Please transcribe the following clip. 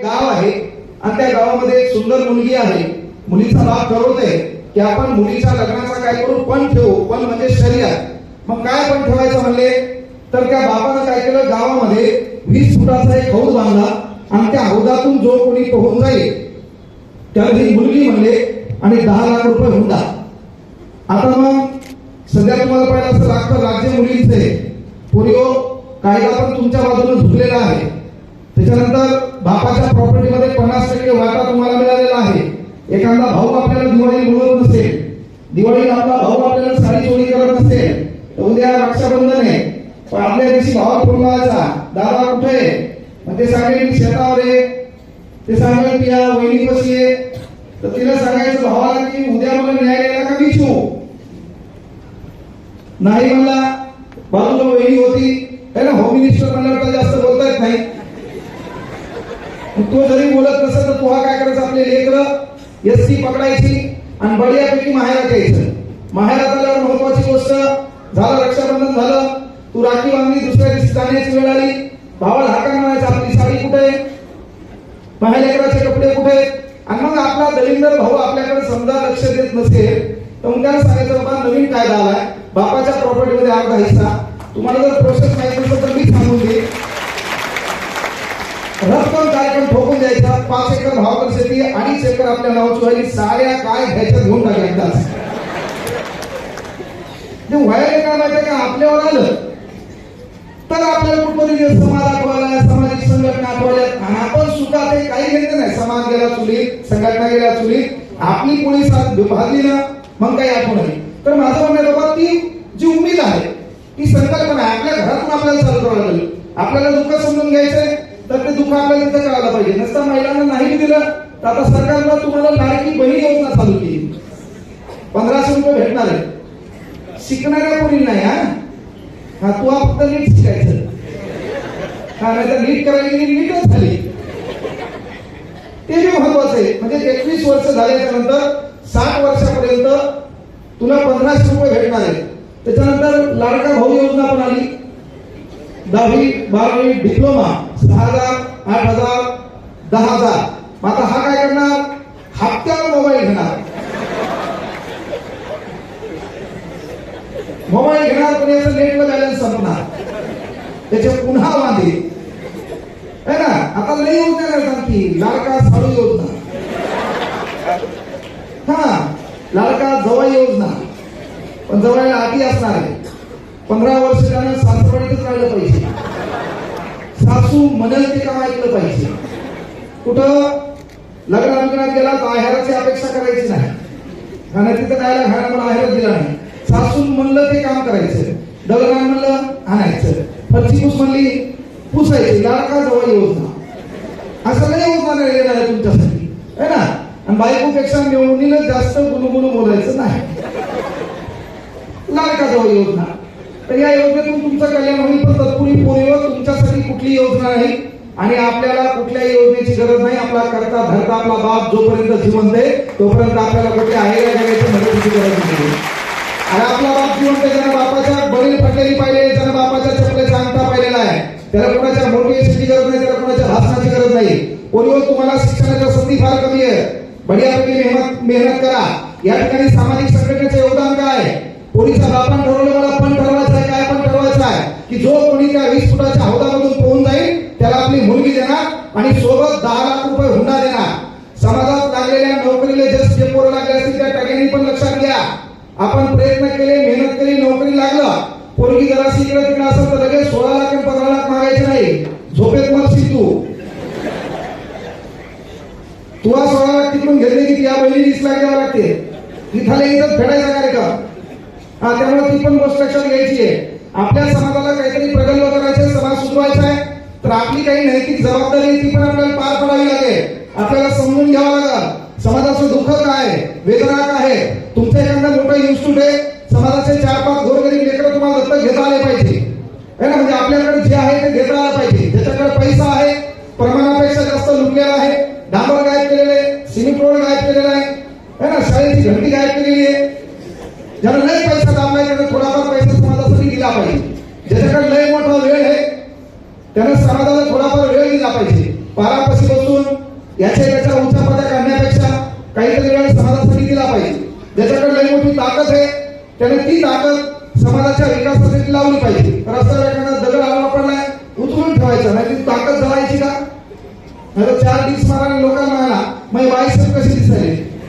गाव आहे आणि त्या गावामध्ये एक सुंदर मुलगी आहे. मुलीचा बाप ठरवतोय की आपण मुलीच्या लग्नाचा काय करू? पण ठेवू पण म्हणजे शर्यत. मग काय पण ठेवायचं म्हणले तर त्या बाबानं काय केलं? गावामध्ये वीस फुटाचा एक हौद बांधला आणि त्या हौदातून जो कोणी पोहून जाईल त्याला ही मुलगी म्हणले आणि दहा लाख रुपये हुंडा आता मग सध्या तुम्हाला पाहिलं असं लागतं राज्य मुलींचे. पोलिओ कायदा पण तुमच्या बाजूने झुकलेला आहे. त्याच्यानंतर बापाच्या प्रॉपर्टीमध्ये पन्नास टक्के वाटा तुम्हाला मिळालेला आहे. एखादा भाऊ आपल्याला दिवाळी बोलत नसेल दिवाळीला आपला भाऊ आपल्याला साडी चोरी करत नसेल तर उद्या रक्षाबंधन आहे. पण आपल्या दिवशी भावा फोन लावायचा दादा कुठे आहे? मग ते सांगेल मी शेतावर आहे. ते सांगेल की या वहिनी कशी आहे? तर तिला सांगायचं भावाला की उद्या मला न्यायालयाला का विचू नाही म्हणला बाजूला वहिनी होती. है ना होम मिनिस्टर म्हणल्यावर तर जास्त बोलता येत नाही. तो जरी बोलत नसेल तर तुला काय करायचं? आपले लेकर एस टी पकडायची आणि बढियापैकी माहेरात यायचं. माहेरात आल्यावर महत्वाची गोष्ट झालं रक्षाबंधन झालं तू राखी बांधली दुसऱ्या दिवशी जाण्याची वेळ आली. भावाला हाका म्हणायचं आपली साडी कुठे आहे? माझ्या लेकराचे कपडे कुठे आहेत? आणि मग आपला दलिंदर भाऊ आपल्याकडे समजा लक्ष देत नसेल तर मग त्याला सांगायचं बाबा नवीन कायदा आलाय. बापाच्या प्रॉपर्टीमध्ये अर्धा हिस्सा. तुम्हाला जर प्रोसेस माहिती असेल तर मी सांगून दे रक्कम कार्यक्रम ठोकून द्यायचा. पाच एकर भावाकर शेती अडीच एकर आपल्या नावाची व्हायची साऱ्या काय घ्यायच्या घेऊन टाकल्या एकदाच ते व्हायला काय माहिती का? आपल्यावर आलं. तर आपल्याला कुठपर्यंत समाज आठवायला सामाजिक संघटना आठवायला. आणि आपण सुद्धा ते काही घेतलं नाही. समाज गेला चुलीत संघटना गेल्या चुलीत आपली पोळी साथ भाजली ना मग काही आठवण नाही. तर माझं म्हणणं बाबा ती जी उमेद आहे ती संकल्पना आपल्या घरातून आपल्याला चालू करावं लागेल. आपल्याला दुःख समजून घ्यायचंय. तर ते दुःख आपल्याला करायला पाहिजे. नसता महिलांना नाही दिलं तर आता सरकारला तुम्हाला लाडकी बहीण योजना चालू केली. पंधराशे रुपये भेटणार आहे. शिकणाऱ्या कोणी नाही हा? हा तू फक्त नीट शिकायचं. हा नाही तर नीट करायला गेली नीटच झाली. ते बी महत्वाचं आहे. म्हणजे एकवीस वर्ष झाल्याच्यानंतर साठ वर्षापर्यंत तुला पंधराशे रुपये भेटणार आहे. त्याच्यानंतर लाडका भाऊ योजना पण आली. दहावी बारावी डिप्लोमा सहा हजार आठ हजार दहा हजार. आता हा काय करणार? हप्त्यावर मोबाईल घेणार. मोबाईल घेणार पण याचं नेट बॅलन्स संपणार. त्याचे पुन्हा वांदे. है ना? आता लई योजना करतात की लाडका साडू योजना. हा. लाडका जवळ योजना. पण जवळ अटी असणार आहे. पंधरा वर्ष त्यानं सासरवाडीतच राहिलं पाहिजे. सासू म्हणेल ते काम ऐकलं पाहिजे. कुठं लग्न लग्नात गेला तर अपेक्षा करायची नाही. आणि तिथं खायला खायला मला आहार दिला नाही. सासून म्हणलं ते काम करायचं. दगडान म्हणलं आणायचं. फरची पुस म्हणली पुसायची. लाडका जवळ योजना असं काही योजना नाही येणार आहे तुमच्यासाठी. है ना? आणि बायकोपेक्षा मिळवणीला जास्त गुणगुण बोलायचं नाही. लाडका जवळ योजना या योजनेतून तुमचं कल्याण होईल पण तत्पूर्वी पोरीवर तुमच्यासाठी कुठली योजना नाही आणि आपल्याला कुठल्याही योजनेची गरज नाही. आपला करता धरता आपला बाप जोपर्यंत जिवंत आहे तोपर्यंत आपल्याला कुठे आहे मदतीची गरज नाही. आणि आपला बाप जिवंत आहे बापाच्या बळी पडलेली पाहिले ज्यानं बापाच्या चपलेचा अंगठा पाहिलेला आहे त्याला कोणाच्या मोटिवेशनची गरज नाही त्याला कोणाच्या भाषणाची गरज नाही. पोरीवर हो, तुम्हाला शिक्षणाच्या संधी फार कमी आहे बढियापैकी मेहनत मेहनत करा. या ठिकाणी सामाजिक संघटनेचं योगदान काय आहे? बापान ठरवलं मला पण ठरवायचं आहे आहे की जो कोणी त्या वीस फुटाच्या हौदामधून पोहून जाईल त्याला आपली मुलगी देणार आणि सोबत दहा लाख रुपये हुंडा देणार. समाजात लागलेल्या नोकरीला जस जे पोरं लागले असतील त्या टॅगेनी पण लक्षात घ्या. आपण प्रयत्न केले मेहनत केली नोकरी लागलं. पोरगी जरा इकडे तिकडे असेल तर लगेच सोळा लाख आणि पंधरा लाख मागायचे नाही. झोपेत मग तू. तुला सोळा लाख तिकडून घेतले की या बहिणी वीस लाख द्यावं लागते. तिथाला इथं फेडायचा कार्यक्रम. हा त्यामुळे ती पण गोष्ट लक्षात घ्यायची आहे. आपल्या समाजाला काहीतरी प्रगल्भ करायचं समाज सुचवायचा आहे तर आपली काही नैतिक जबाबदारी ती पण आपल्याला पार पडावी लागेल. आपल्याला समजून घ्यावं लागेल. समाजाचं दुःख काय वेदना काय आहे तुमचं एखादा मोठं इन्स्टिट्यूट आहे समाजाचे चार पाच गोरगरीब लेकर तुम्हाला दत्तक घेता आले पाहिजे. है ना? म्हणजे आपल्याकडे जे आहे ते घेता आलं पाहिजे. ज्याच्याकडे पैसा आहे प्रमाणापेक्षा जास्त लुटलेला आहे डांबर गायब केलेले आहे सिमेंट रोड गायब केलेला आहे. है ना? शाळेची घंटी गायब केलेली आहे. ज्याला नाही त्याच्याकडे ज्याच्याकडे लय मोठा वेळ आहे. त्यानं समाजाला थोडाफार वेळ दिला पाहिजे. पारापाशी बसून याच्या त्याच्या उंचा पदा काढण्यापेक्षा काहीतरी वेळ समाजासाठी दिला पाहिजे. ज्याच्याकडे लय मोठी ताकद आहे त्याने ती ताकद समाजाच्या विकासासाठी लावली पाहिजे. रस्त्याला एखादा दगड हवा पडलाय उचलून ठेवायचा नाही ती ताकद जळायची का? नाही तर चार दिवस